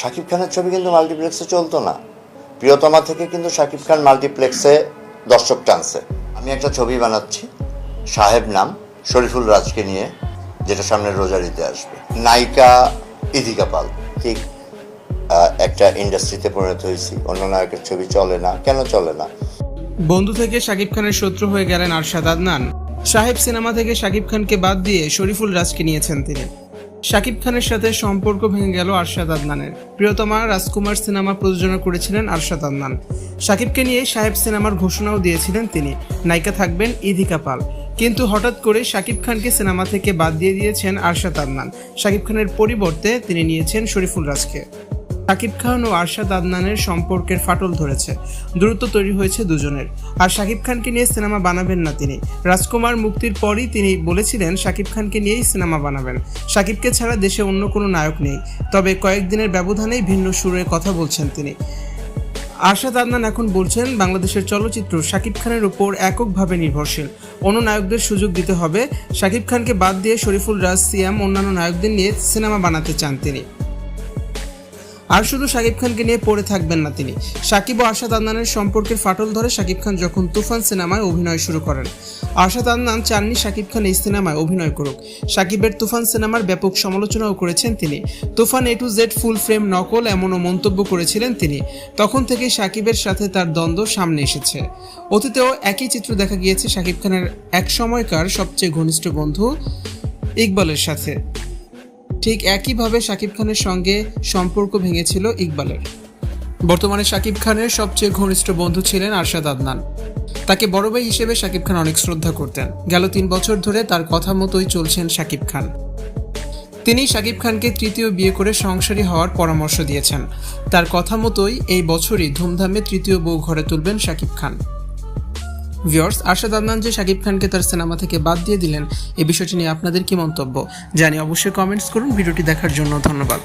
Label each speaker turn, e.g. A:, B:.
A: শাকিব খানের ছবি কিন্তু মাল্টিপ্লেক্সে চলতো না। প্রিয়তমা থেকে কিন্তু শাকিব খান মাল্টিপ্লেক্সে দর্শক টানছে। আমি একটা ছবি বানাচ্ছি, সাহেব নাম, শরীফুল রাজকে নিয়ে, যেটা সামনে রোজারিতে আসবে। নায়িকা ইদিকা পাল। ঠিক একটা ইন্ডাস্ট্রিতে পরিণত হয়েছি। অন্য নায়কের ছবি চলে না। কেন চলে না?
B: বন্ধু থেকে শাকিব খানের শত্রু হয়ে গেলেন আরশাদ আদনান। সাহেব সিনেমা থেকে শাকিব খানকে বাদ দিয়ে শরীফুল রাজকে নিয়েছেন তিনি। শাকিব খানের সাথে সম্পর্ক ভেঙে গেল আরশাদ আদনানের। প্রিয়তমা রাজকুমার সিনেমা প্রযোজনা করেছিলেন আরশাদ আদনান। শাকিবকে নিয়ে সাহেব সিনেমার ঘোষণাও দিয়েছিলেন তিনি। নায়িকা থাকবেন ইধিকা পাল। কিন্তু হঠাৎ করে শাকিব খানকে সিনেমা থেকে বাদ দিয়ে দিয়েছেন আরশাদ আদনান। শাকিব খানের পরিবর্তে তিনি নিয়েছেন শরীফুল রাজকে। শাকিব খান ও আরশাদ আদনানের সম্পর্কের ফাটল ধরেছে। দূরত্ব তৈরি হয়েছে দুজনের। আর শাকিব খানকে নিয়ে সিনেমা বানাবেন না তিনি। রাজকুমার মুক্তির পরই তিনি বলেছিলেন শাকিব খানকে নিয়েই সিনেমা বানাবেন। শাকিবকে ছাড়া দেশে অন্য কোনো নায়ক নেই। তবে কয়েকদিনের ব্যবধানেই ভিন্ন সুরে কথা বলছেন তিনি। আরশাদ আদনান এখন বলছেন, বাংলাদেশের চলচ্চিত্র শাকিব খানের উপর এককভাবে নির্ভরশীল। অন্য নায়কদের সুযোগ দিতে হবে। শাকিব খানকে বাদ দিয়ে শরীফুল রাজ, সিয়াম অন্যান্য নায়কদের নিয়ে সিনেমা বানাতে চান তিনি। আর শুধু শাকিব খানকে নিয়ে পড়ে থাকবেন না তিনি। শাকিব ও আশাদ আদনানের সম্পর্কের ফাটল ধরে শাকিব খান যখন তুফান সিনেমায় অভিনয় শুরু করেন। আশাদ আদনান চাননি শাকিব খান এই সিনেমায় অভিনয় করুক। শাকিবের তুফান সিনেমার ব্যাপক সমালোচনাও করেছেন তিনি। Toofan A to Z full frame নকল এমনও মন্তব্য করেছিলেন তিনি। তখন থেকে শাকিবের সাথে তার দ্বন্দ্ব সামনে এসেছে। অতীতেও একই চিত্র দেখা গিয়েছে শাকিব খানের এক সময়কার সবচেয়ে ঘনিষ্ঠ বন্ধু ইকবালের সাথে। ঠিক একইভাবে শাকিব খানের সঙ্গে সম্পর্ক ভেঙেছিল ইকবালের। বর্তমানে শাকিব খানের সবচেয়ে ঘনিষ্ঠ বন্ধু ছিলেন আরশাদ আদনান। তাকে বড় ভাই হিসেবে শাকিব খান অনেক শ্রদ্ধা করতেন। গেল তিন বছর ধরে তার কথা মতোই চলছেন শাকিব খান। তিনি শাকিব খানকে তৃতীয় বিয়ে করে সংসারী হওয়ার পরামর্শ দিয়েছেন। তার কথা মতোই এই বছরই ধুমধামে তৃতীয় বউ ঘরে তুলবেন শাকিব খান। ভিওর্স আরশাদ আদনান যে শাকিব খানকে তার সিনেমা থেকে বাদ দিয়ে দিলেন, এ বিষয়টি নিয়ে আপনাদের কি মন্তব্য? জানি অবশ্যই কমেন্টস করুন, ভিডিওটি দেখার জন্য ধন্যবাদ।